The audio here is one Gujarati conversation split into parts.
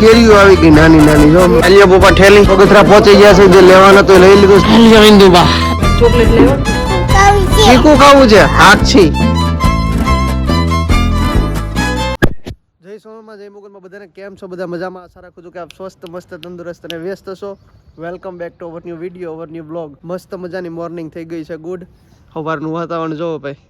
કેરીઓ આવી ગઈ નાની નાની જો. અલિયા પપ્પા ઠેલી બગસરા પહોંચી ગયા છે જે લેવાના તો લઈ લીધું અલિયા ઇન્દુબા ચોકલેટ લેવો? ચીકુ ખાવું છે? આછી જય સોમમાં જય મુગલમાં બધાને કેમ છો? બધા મજામાં? આશા રાખું છું કે આપ સ્વસ્થ મસ્ત તંદુરસ્ત અને વ્યસ્ત છો. Welcome back to our new video our new blog મસ્ત મજાની મોર્નિંગ થઈ ગઈ છે ગુડ સવારનું વાતાવરણ જોવો ભાઈ.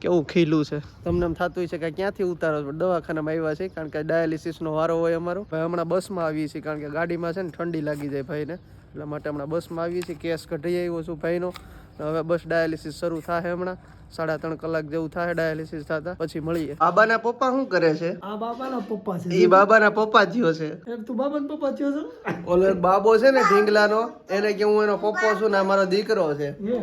કેવું ખીલું છે? તમને એમ થતું છે કે ક્યાંથી ઉતારો છો? દવાખાનામાં આવ્યા છે, કારણ કે ડાયાલિસિસનો વારો હોય અમારો. ભાઈ, હમણાં બસમાં આવીએ છીએ, કારણ કે ગાડીમાં છે ને ઠંડી લાગી જાય ભાઈને. એટલા માટે હમણાં બસમાં આવીએ છીએ, કેસ કઢાઈ આવ્યો છું ભાઈનો. હવે બસ ડાયાલિસિસ શરૂ થાય હમણાં. સાડા ત્રણ કલાક જેવું થાય ડાયાલિસિસ થતા પછી મળીએ. બાબાના પપ્પા શું કરે છે? આ બાબાના પપ્પા છે. એ બાબાના પપ્પા થયો છે. એમ તું બાબાના પપ્પા થયો છો. ઓલો બાબો છે ને ઢીંગલાનો એને કે હું એનો પપ્પો છું ને મારો દીકરો છે. હે?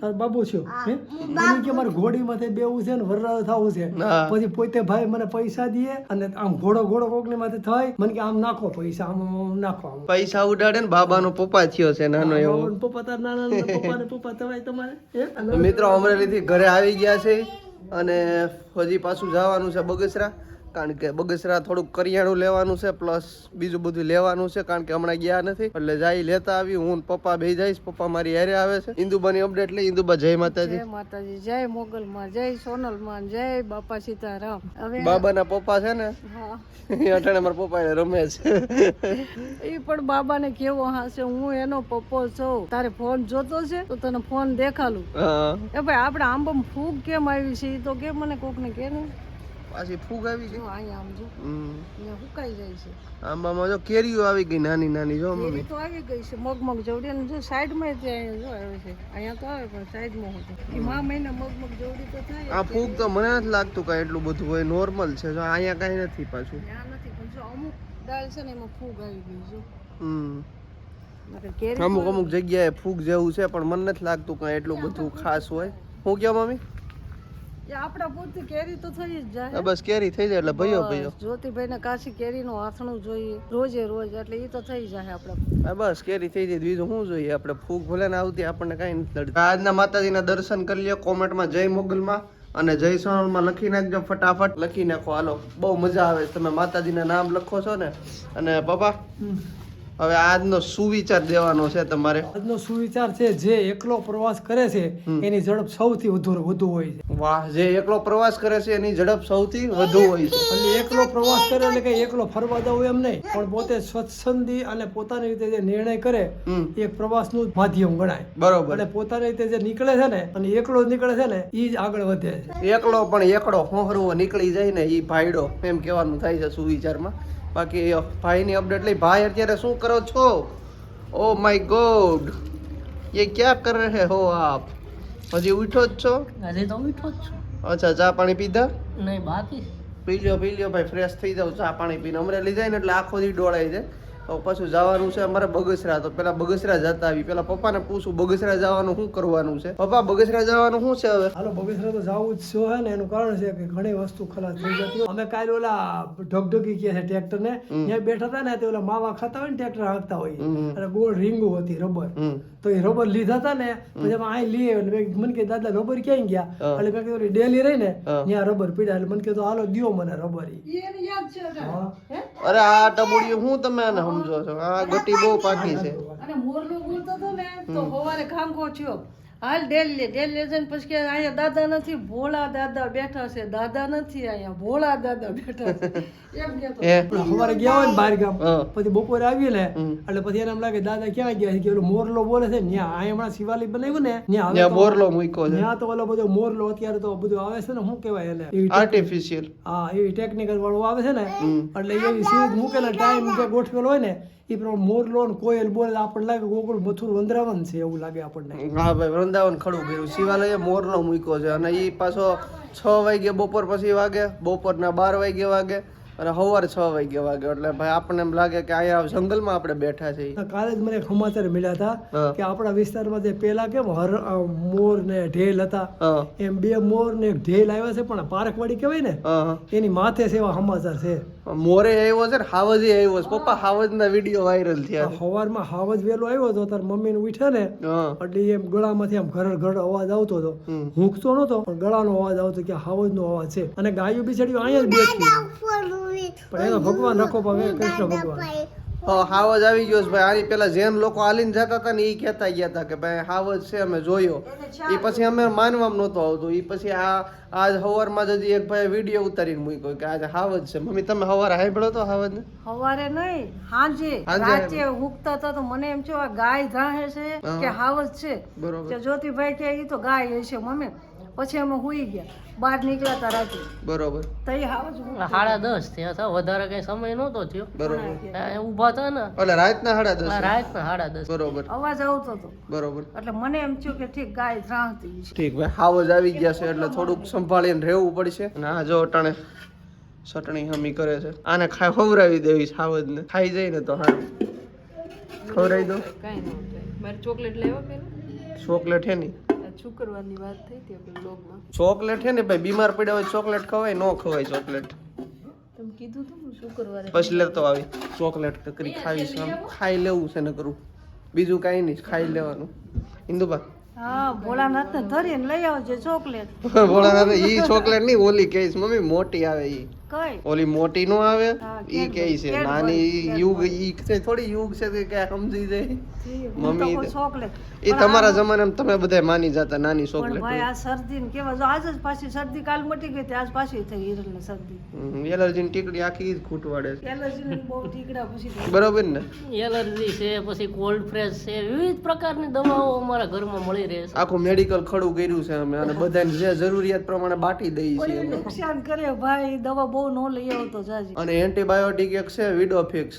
તાર બાબુ છો? હે. મને કે મારે માથે બેવું છે ને વરરાવ થવું છે. પછી પોતે ભાઈ મને પૈસા દે અને આમ ઘોડો ઘોડો કોકની માથે થાય મને કે આમ નાખો પૈસા આમ નાખો આમ. પૈસા ઉડાડે ને બાબાનો પપ્પા થયો છે નાનો એવો. પપ્પા તાર નાના પપ્પા ને પપ્પા તમારે તમારે મિત્રો અને તો ઘરે આવી ગયા છે અને હજી પાછું જવાનું છે બગસરા. કારણ કે બગસરા થોડુંક કરિયાણું લેવાનું છે પ્લસ બીજું બધું લેવાનું છે કારણ કે હમણાં ગયા નથી. એટલે જાય લેતા આવી હું પપ્પા બે જઈશ પપ્પા મારી હારે આવે છે. ઇન્દુબાની અપડેટ લઈ ઇન્દુબા જય માતાજી. જય માતાજી જય મોગલમાં જય સોનલમાં જય બાપા સીતારામ. હવે બાબાના પપ્પા છે ને? હા. અટાણે મારા પપ્પા રમે છે. એ પણ બાબાને કેવો હાસે હું એનો પપ્પો છું. તારે ફોન જોતો છે તો તને ફોન દેખાલું. એ ભાઈ આપણે આંબમ ફૂગ કેમ આવી છે? એ તો કે મને કોકને કે ને પાછી ફૂગ આવી જો અહીંયા આમ જો. હમ. અહીંયા હુકાઈ જાય છે. આંબામાં જો કેરીઓ આવી ગઈ નાની નાની જો મમ્મી. તો આવી ગઈ છે મગ જવડી. અને જો સાઈડમાં જ જો આવે છે અહીંયા તો આવે પણ સાઈડમાં હોય કે મા મહિને મગમગ જવડી તો થાય. આ ફૂગ તો મને નથી લાગતું કાંઈ એટલું બધું હોય નોર્મલ છે. જો અહીંયા કાંઈ નથી પાછું. ત્યાં નથી પણ જો અમુક દાળ છે ને એમાં ફૂગ આવી ગઈ જો હમ. અમુક અમુક જગ્યાએ ફૂગ જેવું છે પણ મને નથી લાગતું કાંઈ એટલું બધું ખાસ હોય. હું કહો મમ્મી? આપણા પૂરતી કેરી તો થઈ જ જાય. બસ કેરી થઈ જાય એટલે ભયો ભયો. જ્યોતિભાઈ ને કાશી કેરીનું આથણું જોઈએ રોજે રોજ એટલે એ તો થઈ જાય આપણા બસ કેરી થઈ જાય બીજું શું જોઈએ? આપણે ફૂગ ભલે ને આવતી આપણને કાંઈ નથી નડતું આજના માતાજીના દર્શન કરી લ્યો કોમેન્ટમાં જય મોગલમાં અને જય સોનલમાં લખી નાખજો ફટાફટ. લખી નાખો હાલો બહુ મજા આવે. તમે માતાજીના નામ લખો છો ને અને પપ્પા. હવે આજનો સુવિચાર દેવાનો છે તમારે. આજનો સુવિચાર છે જે એકલો પ્રવાસ કરે છે એની ઝડપ સૌથી વધુ વધુ હોય છે. વાહ જે એકલો પ્રવાસ કરે છે એની ઝડપ સૌથી વધુ હોય છે. એટલે એકલો પ્રવાસ કરે એટલે કે એકલો ફરવા જવું એમ નહીં પણ પોતે સ્વચ્છંદી અને પોતાની રીતે જે નિર્ણય કરે એ પ્રવાસનું માધ્યમ ગણાય. બરોબર. અને પોતાની રીતે જે નીકળે છે ને અને એકલો જ નીકળે છે ને એ જ આગળ વધે છે. એકલો પણ એકડો હોહરવો નીકળી જાય ને એ ભાઈડો એમ કહેવાનું થાય છે સુવિચારમાં. બાકી ભાઈની અપડેટ લઈ. ભાઈ અત્યારે શું કરો છો? ઓ માય ગોડ એ ક્યાં કર રહે હો આપ? હજી ઉઠો જ છો? હજી તો ઉઠો જ છો. અચ્છા ચા પાણી પીધા? નહીં બાકી. પી લ્યો પી લ્યો ભાઈ ફ્રેશ થઈ જાવ ચા પાણી પીને અમરેલી જાય ને એટલે આખો દી ડોળાઈ જાય. તો પાછું જવાનું છે અમારે બગસરા. તો પેલા બગસરા જતા આવી. પેલા પપ્પાને પૂછું બગસરા જવાનું શું કરવાનું છે? પપ્પા બગસરા જવાનું શું છે હવે? હાલો બગસરા તો જવું જ છે હે ને. એનું કારણ છે કે ઘણી વસ્તુ ખલાસ થઈ જતી અમે કાલે ઓલા ઢગઢગી કે છે ટ્રેક્ટર ને ત્યાં બેઠા હતા ને તે ઓલા માવા ખાતા હોય ને ટ્રેક્ટર હાંકતા હોય. અને ગોળ રીંગુ હતી રબર. તો એ રબર લીધા હતા ને પછી અહીં લઈએ એટલે મને કે દાદા રબર ક્યાં ગયા? એટલે મેં કીધું ડેલી રહી ને ત્યાં રબર પીડા. એટલે મને કીધું હાલો દિયો મને રબર ઈ. યાદ છે હા. હે? અરે આ ટબુડિયું હું તમે સમજો છો? આ ગટી બહુ પાકી છે. અને મોરલો બોલતો તો ને તો હવારે ખાંગો થયો. હાલ ડેલી ડેલી જઈને પછી કે અહીંયા દાદા નથી ભોળા દાદા બેઠા છે દાદા નથી અહીંયા ભોળા દાદા બેઠા છે. એમ કેતો. આપણે ગયા હોય ને બહાર ગામ પછી બપોરે આવી લે એટલે પછી એને એમ લાગે દાદા ક્યાં ગયા છે? કે ઓલો મોરલો બોલે છે ન્યા આ હમણાં શિવાલી બનાવ્યું ને ન્યા તો- મૂક્યો છે. ત્યાં તો ઓલો બધો મોરલો અત્યારે તો બધું આવે છે ને શું કહેવાય એટલે આર્ટિફિશિયલ હા એવી ટેકનિકલ વાળું આવે છે ને એટલે એવી સીરીઝ મૂકેલા ટાઈમ જે ગોઠવેલો હોય ને એ પ્રમાણે મોરલો ને કોયલ બોલે આપણને લાગે ગોકુળ મથુર વંદરાવન છે એવું લાગે આપણને. હા ભાઈ વૃંદાવન ખડું કર્યું શિવાલયે મોરનો મૂક્યો છે. અને એ પાછો છ વાગે બપોર પછી વાગે. બપોરના બાર વાગે વાગે અને સવારે છ વાગે વાગે. એટલે ભાઈ આપણને એમ લાગે કે અહીંયા જંગલમાં આપણે બેઠા છીએ. કાલે જ મને સમાચાર મળ્યા હતા. કે આપણા વિસ્તારમાં જે પેલા કેમ હર મોર ને ઢેલ હતા. એમ બે મોર ને ઢેલ આવ્યા છે પણ પારકવાડી કહેવાય ને. એની માથે છે એવા સમાચાર છે. મોરે આવ્યો છે ને હાવજ આવ્યો છે. પપ્પા હાવજ ના વીડિયો વાયરલ થયા સવારમાં હાવજ વેલો આવ્યો હતો તાર મમ્મીને ઉઠે ને એટલે એમ ગળામાંથી આમ ઘર ઘર અવાજ આવતો હતો. હમ. નતો પણ ગળાનો અવાજ આવતો કે હાવજનો અવાજ છે. અને ગાયું બિચાડ્યું અહીંયા જ બેઠી. પણ એનો ભગવાન રખો પાવે કૃષ્ણ ભગવાન. હાવજ આવી ગયો છે ભાઈ. આની પેલા જેન લોકો હાલીને જતા હતા ને એ કહેતા ગયા હતા કે ભાઈ હાવજ છે અમે જોયો. એ પછી અમે માનવામાં નહોતો આવતું. એ પછી આ આજ હવારમાં જ હજી એક ભાઈ વીડિયો ઉતારીને મૂક્યો કે આજે હાવજ છે. મમ્મી તમે હવારે સાંભળો તો હાવજ ને સવારે નહીં હાંજે. રાતે હુકતા હતા તો મને એમ છે આ ગાય ધાહે છે. કે હાવજ છે. બરોબર. જ્યોતિભાઈ કે એ તો ગાય હશે મમ્મી. પછી અમે સુઈ ગયા. બહાર નીકળ્યા હતા રાતે. બરોબર. તઈ હાવ સાડા દસ થયા હતા. વધારે કઈ સમય નહોતો થયો. બરોબર. ઊભા હતા ને. એટલે રાતના સાડા દસ રાતના સાડા દસ. બરોબર. અવાજ આવતો હતો. બરોબર. એટલે મને એમ થયું કે ઠીક ગાય ધ્રાંતી ઠીક ભાઈ હાવજ આવી ગયા છે એટલે થોડુંક સંભાળીને રહેવું પડશે. ના જો અટાણે ચટણી હમી કરે છે. આને ખાઈ ખવરાવી દેવી છે હાવજને ખાઈ જાય ને તો હા ખવરાવી દો કાંઈ ન થાય. મારે ચોકલેટ લેવા પેલું ચોકલેટ હે ની આ શુક્રવારની વાત થઈ હતી આપણે બ્લોગમાં ચોકલેટ હે ને ભાઈ બીમાર પડ્યા હોય ચોકલેટ ખવાય ન ખવાય ચોકલેટ તમે કીધું તું શુક્રવારે પછી લેતો આવી. ચોકલેટ કકરી ખાવી છે ખાઈ લેવું છે ને કરું બીજું કાંઈ નહીં ખાઈ લેવાનું. ઇન્દુબા. હા ભોળાનાથ ને ધરીને લઈ આવજે ચોકલેટ ભોળાનાથ ઈ ચોકલેટ નહીં ઓલી કહીશ મમ્મી મોટી આવે ઈ. ઓલી મોટી નો આવે? ઈ કે છે નાની યુગ ઈ છે થોડી યુગ છે કે સમજી જાય. મમ્મી એ તમારા જમાનામાં તમે બધા માની જતા નાની પણ ચોકલેટ ભાઈ આ શરદી ને કેવા જો આજ જ પાછી શરદી કાલ મટી ગઈ હતી આજ પાછી થઈ હિરલ ને શરદી. એલર્જી ની ટીકડી આખી જ ખૂટવાડે છે. એલર્જી ને બહુ ટીકડા પછી બરોબર ને? એલર્જી છે પછી કોલ્ડ ફ્રેશ છે વિવિધ પ્રકારની દવાઓ અમારા ઘરમાં મળી રહે છે. આખું મેડિકલ ખડું કર્યું છે અમે અને બધાને જે જરૂરિયાત પ્રમાણે બાટી દઈએ છીએ નુકસાન કરે ભાઈ દવા બહુ ન લઈ આવતો જાજી. અને એન્ટીબાયોટિક એક છે વિડોફિક્સ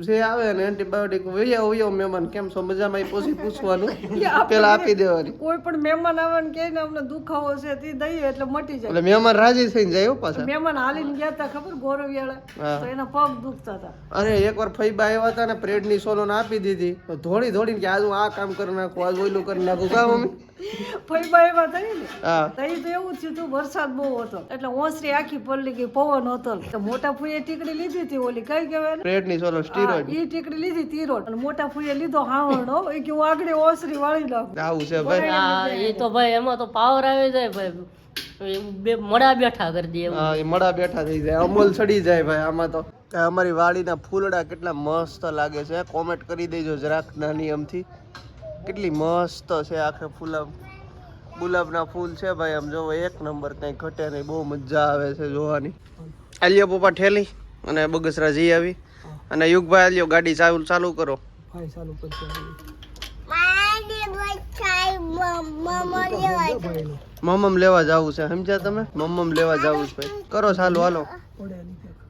જે આવે ને એન્ટીબાયોટિક વૈયા વૈયો મહેમાન કેમ છો? મજામાં? એ પછી પૂછવાનું. પેલા આપી દેવાની. કોઈ પણ મહેમાન આવે ને કે અમને દુખાવો છે તે દઈએ એટલે મટી જાય. એટલે મહેમાન રાજી થઈને જાય પાછા. મહેમાન હાલીને ગયા હતા ખબર ગોરવિયાળા. તો એના પગ દુખતા હતા અરે એકવાર ફઈબા આવ્યા હતા ને પ્રેડની સોલોન આપી દીધી. તો ધોળી ધોળીને કે આજ હું આ કામ કરી નાખું આજ ઓલું કરી નાખું. કા મમ્મી? ફઈબા આવ્યા થઈ ને? હા. તો તો એવું થયું હતું વરસાદ બહુ હતો. એટલે ઓસરી આખી પલળી ગઈ પવન હતો. તો મોટા ફૂએ ટીકડી લીધી હતી ઓલી કઈ કહેવાય ને સોલો સ્ટીરોઇડ ટીકડી લીધી તીરોડ અને મોટા ફૂએ લીધો હાવણો એ કે હું આગળ ઓસરી વાળી નાખું. આવું છે ભાઈ. એ તો ભાઈ એમાં તો પાવર આવી જાય ભાઈ. બે મડા બેઠા કરી દે હા એ મડા બેઠા થઈ જાય. અમલ ચડી જાય ભાઈ આમાં તો. અમારી વાડીના ફૂલડા કેટલા મસ્ત લાગે છે. કોમેન્ટ કરી દેજો જરાક નાની અમથી. કેટલી મસ્ત છે આખે ફૂલા ગુલાબના ફૂલ છે ભાઈ આમ જોવો એક નંબર કઈ ઘટે નહીં બહુ મજા આવે છે જોવાની. આલિયો પપ્પા ઠેલી અને બગસરા જઈ આવી. અને યુગભાઈ આલિયો ગાડી ચાલુ ચાલુ કરો. ભાઈ ચાલુ કરશે લેવા જવું છે સમજ્યા તમે? મમ્મમ લેવા જવું છે ભાઈ. કરો ચાલુ હાલો.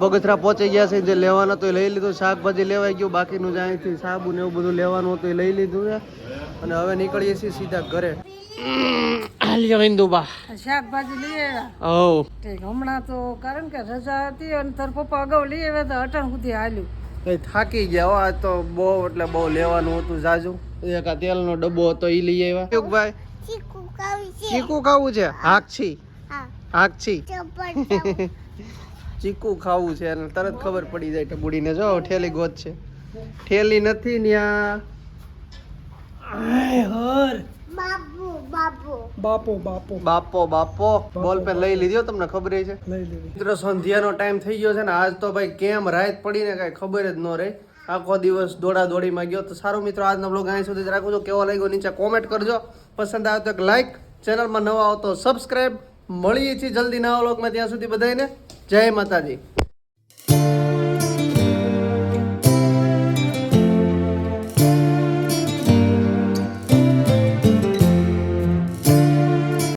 બગસરા પહોંચી ગયા છે જે લેવાનું તો લઈ લીધું શાકભાજી લેવાઈ ગયું બાકીનું જ અહીંથી સાબુ ને એવું બધું લેવાનું હતું એ લઈ લીધું છે. અને હવે નીકળીએ છીએ સીધા ઘરે. આલિયો ઇન્દુબા શાકભાજી લઈ આવ્યા. ઓ હમણાં તો કારણ કે રજા હતી અને તાર પપ્પા અગાઉ લઈ આવ્યા તો અટણ સુધી હાલ્યું. કઈ થાકી ગયા આ તો બહુ એટલે બહુ લેવાનું હતું જાજુ. એક આ તેલનો ડબ્બો હતો એ લઈ આવ્યા. ભાઈ? ચીકુ ખાવું છે. હાકછી હાકછી ચીકુ ખાવું છે અને તરત ખબર પડી જાય ટબુડીને જો ઠેલી ગોત છે. ઠેલી નથી ન્યા. હર. બાપો. બાપો બાપો. બાપો બોલ પે લઈ લીધો તમને ખબર છે? લઈ લેવી મિત્રો સંધ્યાનો ટાઈમ થઈ ગયો છે ને આજ તો ભાઈ કેમ રાત પડીને કાંઈ ખબર જ ન રહી. આખો દિવસ દોડા દોડીમાં ગયો. તો સારું મિત્રો આજનો બ્લોગ અહીં સુધી જ રાખું છું. કેવો લાગ્યો નીચે કોમેન્ટ કરજો. પસંદ આવે તો એક લાઈક ચેનલમાં નવા આવો તો સબસ્ક્રાઈબ મળીએ છીએ જલ્દી નવા બ્લોગમાં ત્યાં સુધી બધાને જય માતાજી.